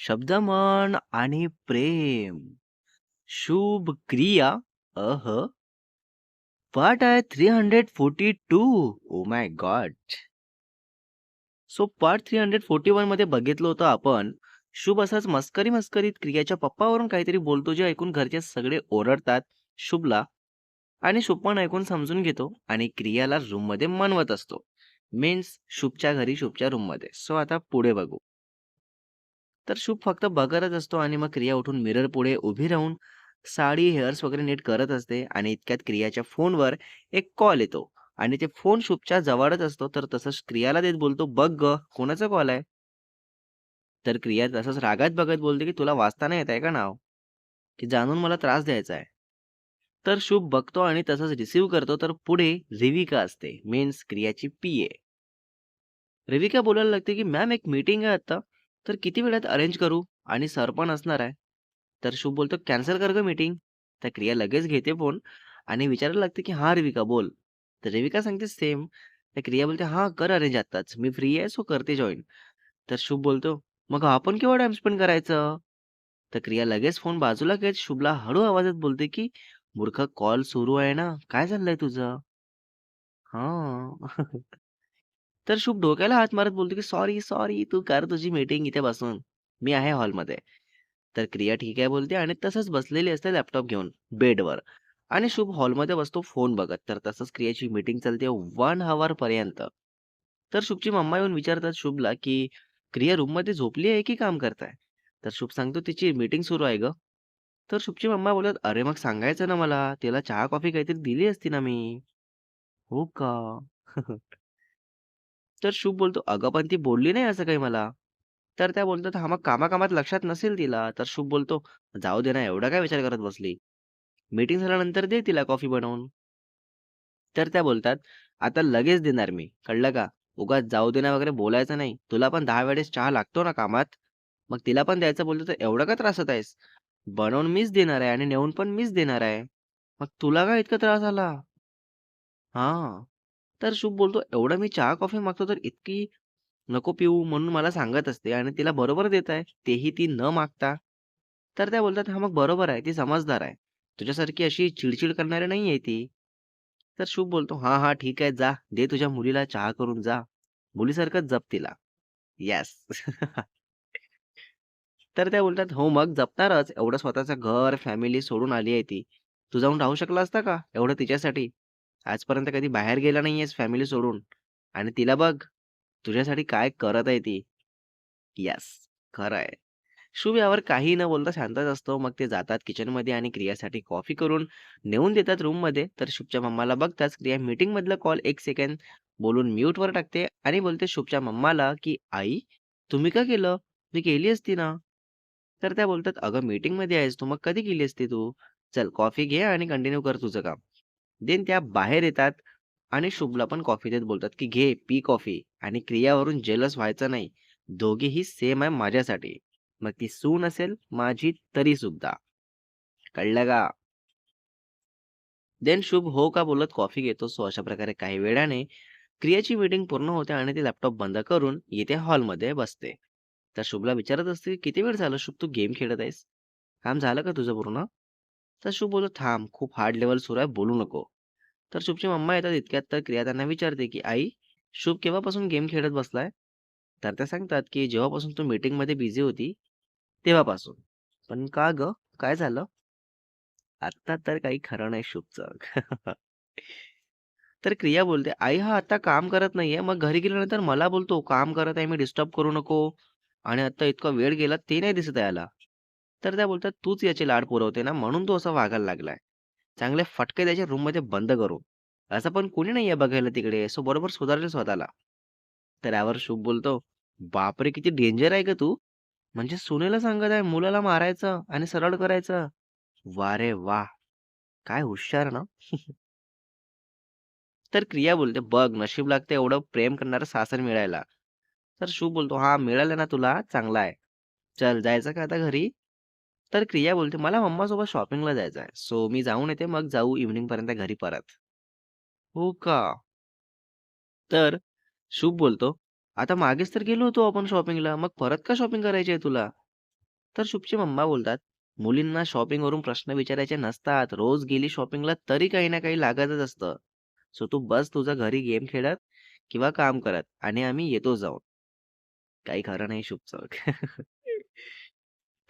शब्दमन आणि प्रेम. शुभ क्रिया. अह! पार्ट आहे 342. Oh my God! So part 341 मध्ये बघितलं होतं आपण, शुभ असाच मस्करी-मस्करीत क्रियाच्या पप्पावरून काहीतरी बोलतो, जे ऐकून घरचे सगळे ओरडतात शुभला आणि शुभ पण ऐकून समजून घेतो आणि क्रियाला रूममध्ये मनवत असतो. मीन्स शुभच्या घरी, शुभच्या रूममध्ये. सो आता पुढे बघू. तर शुभ फक्त बघतच असतो आणि मग क्रिया उठून मिरर पुढे उभी राहून साडी, हेअर्स वगैरे नीट करत असते आणि इतक्यात क्रियाच्या फोनवर एक कॉल येतो आणि ते फोन शुभच्या जवळच असतो. तर तसंच क्रियाला देत बोलतो, "बघ ग कोणाचा कॉल आहे?" तर क्रिया तसंच रागात बघत बोलते, की "तुला वाचता नाही येत आहे का नाव? की जाणून मला त्रास द्यायचा आहे?" तर शुभ बघतो आणि तसंच रिसीव्ह करतो. तर पुढे रिविका असते. मीन्स क्रियाची पी ए रिविका बोलायला लागते, की "मॅम एक मीटिंग आहे आता, तर किती वेळात अरेंज करू? आणि सर पण असणार आहे." तर शुभ बोलतो, "कॅन्सल कर ग मीटिंग." तर क्रिया लगेच घेते फोन आणि विचारायला लागते, की "हां, रिविका बोल." तर रेविका सांगते सेम. तर क्रिया बोलते, "हां, कर अरेंज आत्ताच. मी फ्री आहे, सो करते जॉईन तर शुभ बोलतो, "मग आपण केव्हा टाइम स्पेंड करायचं?" तर क्रिया लगेच फोन बाजूला घेत शुभला हळू आवाजात बोलते, की "मूर्ख कॉल सुरू आहे ना. काय चाललंय तुझं?" हा तर शुभ डोक्याला हात मारत बोलतो, की "सॉरी, सॉरी. तू कर तुझी मीटिंग इथे बसून. मी आहे हॉलमध्ये." तर क्रिया ठीक आहे बोलते आणि तसंच बसलेली असते लॅपटॉप घेऊन बेडवर आणि शुभ हॉलमध्ये बसतो फोन बघत. तर तसंच क्रियाची मीटिंग चालते 1 हॉवरपर्यंत. तर शुभची मम्मा येऊन विचारतात शुभला, की "क्रिया रूममध्ये झोपली आहे की काम करताय?" तर शुभ सांगतो, "तिची मीटिंग सुरू आहे ग तर शुभची मम्मा बोलतात, "अरे मग सांगायचं ना मला. तिला चहा, कॉफी काहीतरी दिली असती ना मी." "हो का?" तर शुभ बोलतो, "अगं पण ती बोलली नाही असं काही मला." तर त्या बोलतात, हा मग कामाकामात लक्षात नसेल तिला." तर शुभ बोलतो, "जाऊ दे ना, एवढा काय विचार करत बसली? मीटिंग झाल्यानंतर दे तिला कॉफी बनवून." तर त्या बोलतात, "आता लगेच देणार मी, कळलं का? उगाच जाऊ दे ना वगैरे बोलायचं नाही. तुला पण दहा वेळेस चहा लागतो ना कामात, मग तिला पण द्यायचं बोलतो तर एवढं का त्रासत आहेस? बनवून मीच देणार आहे आणि नेऊन पण मीच देणार आहे. मग तुला का इतका त्रास आला हा तर शुभ बोलतो, "एवढं मी चहा, कॉफी मागतो तर इतकी नको पिऊ म्हणून मला सांगत असते आणि तिला बरोबर देत आहे, तेही ती न मागता." तर त्या बोलतात, हा मग बरोबर आहे. ती समजदार आहे. तुझ्यासारखी अशी चिडचिड करणारी नाहीये ती." तर शुभ बोलतो, हा हा ठीक आहे. जा, दे तुझ्या मुलीला चहा करून जा. मुलीसारखंच जप तिला." येस. तर त्या बोलतात, "हो, मग जपणारच. एवढं स्वतःचं घर, फॅमिली सोडून आली आहे ती. तू जाऊन राहू शकला असता का एवढं तिच्यासाठी? आजपर्यंत कधी बाहेर गेला नाहीयेस फॅमिली सोडून आणि तिला बघ, तुझ्यासाठी काय करत आहे ती." यस खरं आहे. शुभ यावर काही न बोलता शांतच असतो. मग ते जातात किचनमध्ये आणि क्रियासाठी कॉफी करून नेऊन देतात रूममध्ये. तर शुभच्या मम्माला बघताच क्रिया मीटिंगमधला कॉल एक सेकंड बोलून म्यूटवर टाकते आणि बोलते शुभच्या मम्माला, की "आई, तुम्ही का केलं? मी केली असती ना." तर त्या बोलतात, "अगं मीटिंगमध्ये आहेस तू, मग कधी केली असती तू? चल कॉफी घे आणि कंटिन्यू कर तुझं काम." देन त्या बाहेर येतात आणि शुभला पण कॉफी देत बोलतात, की "घे, पी कॉफी." आणि क्रियावरून जेलस व्हायचं नाही. दोघेही सेम आहे माझ्यासाठी. मग ती सून असेल माझी तरी सुद्धा. कळलं का? देन शुभ हो का बोलत कॉफी घेतो. सो अशा प्रकारे काही वेळाने क्रियाची मीटिंग पूर्ण होते आणि ती लॅपटॉप बंद करून येथे हॉलमध्ये बसते. तर शुभला विचारत असते, "किती वेळ झालं शुभ तू गेम खेळत आहेस? काम झालं का तुझं पूर्ण?" तर शुभ बोलतो, "थांब, खूप हार्ड लेवल सुरू आहे, बोलू नको." तर शुभची मम्मा येतात इतक्यात तर क्रिया त्यांना विचारते, की "आई, शुभ केव्हापासून गेम खेळत बसलाय?" तर त्या सांगतात, की "जेव्हापासून तू मीटिंगमध्ये बिझी होती, तेव्हापासून." "पण का ग काय झालं?" "आत्ता तर काही खरं नाही शुभचं." तर क्रिया बोलते, "आई हा आता काम करत नाहीये. मग घरी गेल्यानंतर मला बोलतो, काम करत आहे मी, डिस्टर्ब करू नको. आणि आता इतका वेळ गेला ते नाही दिसत आहे याला." तर त्या बोलतात, "तूच याचे लाड पुरवते ना, म्हणून तो असा वागायला लागलाय. चांगले फटके त्याच्या रूममध्ये बंद करू. असं पण कोणी नाहीये बघायला तिकडे, सो बरोबर सुधारेल स्वतःला." तर यावर शुभ बोलतो, "बापरे! किती डेंजर आहे का तू. म्हणजे सुनेला सांगत आहे मुलाला मारायचं आणि सरळ करायचं. वा रे वा काय हुशार ना." तर क्रिया बोलते, "बघ नशीब लागते एवढं प्रेम करणारं सासर मिळायला." तर शुभ बोलतो, हा मिळालं ना तुला चांगला आहे. चल जायचं का आता घरी?" तर क्रिया बोलते, "मला मम्मासोबत शॉपिंगला जायचं आहे. सो मी जाऊन येते, मग जाऊ इव्हनिंगपर्यंत घरी परत." "हो का?" तर शुभ बोलतो, "आता मागेच तर गेलो होतो आपण शॉपिंगला. मग परत का शॉपिंग करायची आहे तुला?" तर शुभची मम्मा बोलतात, "मुलींना शॉपिंगवरून प्रश्न विचारायचे नसतात. रोज गेली शॉपिंगला तरी काही ना काही लागतच असतं. सो तू बस तुझा घरी गेम खेळत किंवा काम करत आणि आम्ही येतो जाऊन." काही खरं नाही शुभचं.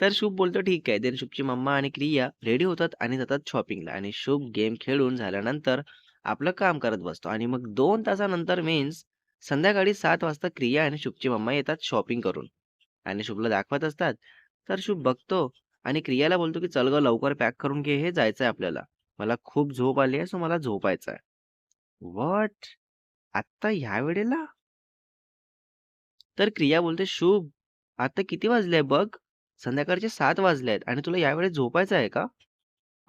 तर शुभ बोलतो, "ठीक आहे." देन शुभची मम्मा आणि क्रिया रेडी होतात आणि जातात शॉपिंगला आणि शुभ गेम खेळून झाल्यानंतर आपलं काम करत बसतो आणि मग दोन तासानंतर मीन्स संध्याकाळी सात वाजता क्रिया आणि शुभची मम्मा येतात शॉपिंग करून आणि शुभला दाखवत असतात. तर शुभ बघतो आणि क्रियाला बोलतो, की "चल ग लवकर पॅक करून घे हे जायचंय आपल्याला. मला खूप झोप आली आहे, सो मला झोपायचं आहे." "व्हॉट? आत्ता ह्या वेळेला?" तर क्रिया बोलते, "शुभ, आता किती वाजले बघ? संध्याकाळचे सात वाजले आहेत आणि तुला यावेळेस झोपायचं आहे का?"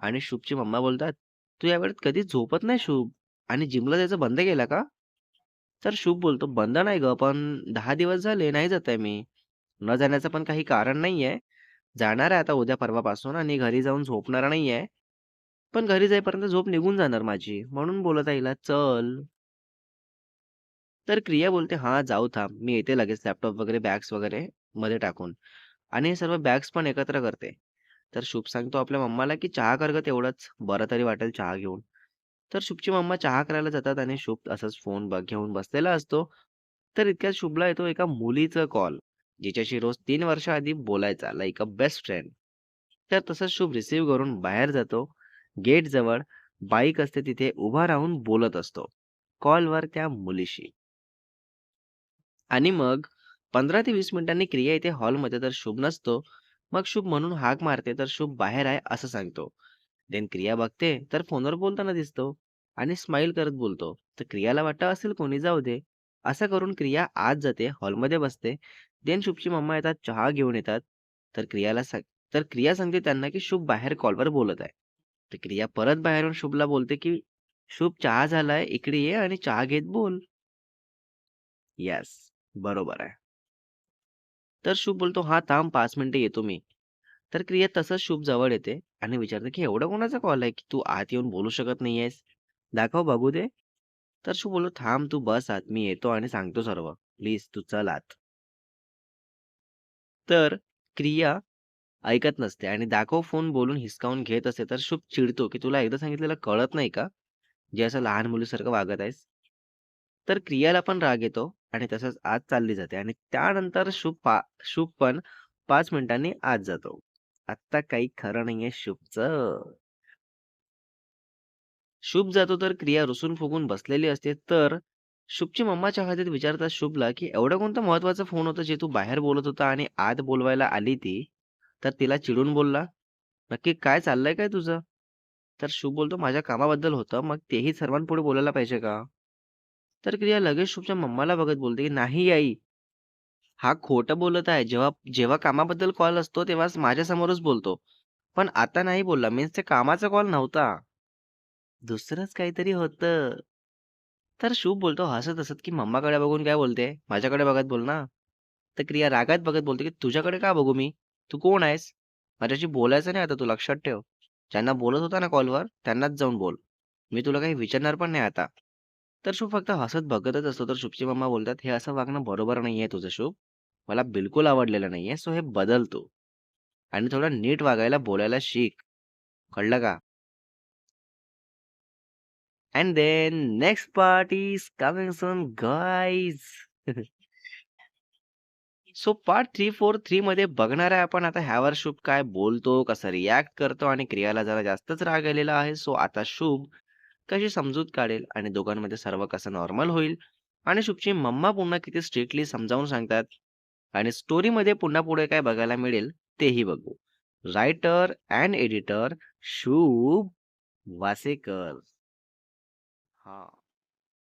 आणि शुभची मम्मा बोलतात, "तू यावेळेस कधी कधीच झोपत नाही शुभ आणि जिमला जायचं बंद केलं का?" तर शुभ बोलतो, "बंद नाही ग पण दहा दिवस झाले नाही जात आहे मी. न जाण्याचं पण काही कारण नाहीये. जाणार आहे आता उद्या परवापासून आणि घरी जाऊन झोपणार नाहीये. पण घरी जाईपर्यंत झोप निघून जाणार माझी. म्हणून बोलत आईला चल." तर क्रिया बोलते, "हां, जाऊ थांब. मी येते लगेच लॅपटॉप वगैरे बॅग्स वगैरे मध्ये टाकून." आणि सर्व बॅग्स पण एकत्र करते. तर शुभ सांगतो आपल्या मम्माला, की "चहा कर गं तेवढंच. बरं तरी वाटेल चहा घेऊन." तर शुभची मम्मा चहा करायला जातात आणि शुभ असंच फोन घेऊन बसलेला असतो. तर इतक्यात शुभला येतो एका मुलीचा कॉल, जिच्याशी रोज 3 वर्षाआधी बोलायचा, लाइक अ बेस्ट फ्रेंड. तर तसंच शुभ रिसीव्ह करून बाहेर जातो. गेट जवळ बाईक असते तिथे उभा राहून बोलत असतो. कॉलवर त्या मुलीशी. आणि मग 15 ते वीस मिनिटांनी क्रिया येते हॉलमध्ये तर शुभ नसतो. मग शुभ म्हणून हाक मारते तर शुभ बाहेर आहे असं सांगतो. देन क्रिया बघते तर फोनवर बोलताना दिसतो आणि स्माईल करत बोलतो. तर क्रियाला वाटतं असेल कोणी जाऊ दे. असं करून क्रिया आत जाते, हॉलमध्ये बसते. देन शुभची मम्मा येतात, चहा घेऊन येतात. तर क्रियाला सांग तर क्रिया सांगते त्यांना की शुभ बाहेर कॉलवर बोलत आहे. तर क्रिया परत बाहेरून शुभला बोलते की "शुभ चहा झालाय, इकडे ये आणि चहा घेत बोल." यस बरोबर आहे. तर शुभ बोलतो, हा थांब पाच मिनिटं येतो मी." तर क्रिया तसंच शुभ जवळ येते आणि विचारते, की "एवढा कोणाचा कॉल आहे, की तू आत येऊन बोलू शकत नाही आहेस दाखव बघू दे." तर शुभ बोलतो, "थांब तू बस आत, मी येतो आणि सांगतो सर्व. प्लीज तू चल आत." तर क्रिया ऐकत नसते आणि दाखव फोन बोलून हिसकावून घेत असते. तर शुभ चिडतो, की "तुला एकदा सांगितलेलं कळत नाही का? जे असं लहान मुलीसारखं वागत आहेस?" तर क्रियाला पण राग येतो आणि तसंच आत चालली जाते आणि त्यानंतर शुभ पा शुभ पण पाच मिनिटांनी आत जातो. आत्ता काही खरं नाहीये शुभचं. शुभ जातो तर क्रिया रुसून-फुगून बसलेली असते. तर शुभची मम्माच्या चहातीत विचारतात शुभला, की एवढं कोणतं महत्त्वाचा फोन होता जे तू बाहेर बोलत होता आणि आत बोलवायला आली ती?" तर तिला चिडून बोलला, "नक्की काय चाललंय काय तुझं?" तर शुभ बोलतो, "माझ्या कामाबद्दल होतं. मग तेही सर्वांपुढे बोलायला पाहिजे का?" तर क्रिया लगेच शुभच्या मम्माला बघत बोलते, की "नाही आई, हा खोटं बोलत आहे. जेव्हा जेव्हा कामाबद्दल कॉल असतो तेव्हाच माझ्यासमोरच बोलतो. पण आता नाही बोलला. मीन्स ते कामाचा कॉल नव्हता. दुसरंच काहीतरी होतं." तर शुभ बोलतो हसत-हसत, की "मम्माकडे बघून काय बोलते? माझ्याकडे बघत बोल ना." तर क्रिया रागात बघत बोलते, की "तुझ्याकडे का बघू मी? तू कोण आहेस? माझ्याशी बोलायचं नाही आता तू लक्षात ठेव. ज्यांना बोलत होता ना कॉलवर त्यांनाच जाऊन बोल. मी तुला काही विचारणार पण नाही आता." तर शुभ फक्त हसत बघतच असतो. तर शुभची मम्मा बोलतात, "हे असं वागणं बरोबर नाहीये तुझं शुभ. मला बिलकुल आवडलेलं नाहीये. सो हे बदल तू आणि थोडं नीट वागायला, बोलायला शिक. कळलं का?" And then next part is coming soon, guys so part 3, 4, 3 मध्ये बघणार आहे आपण आता ह्यावर शुभ काय बोलतो, कसं रिॲक्ट करतो आणि क्रियाला जरा जास्तच राग आलेला आहे. सो आता शुभ कशी समजूत काढेल आणि दोघांमध्ये सर्व कसं नॉर्मल होईल आणि शुभची मम्मा पुन्हा किती स्ट्रिक्टली समजावून सांगतात आणि स्टोरीमध्ये पुन्हा पुढे काय बघायला मिळेल तेही बघू. रायटर अँड एडिटर शुभ वासेकर. हा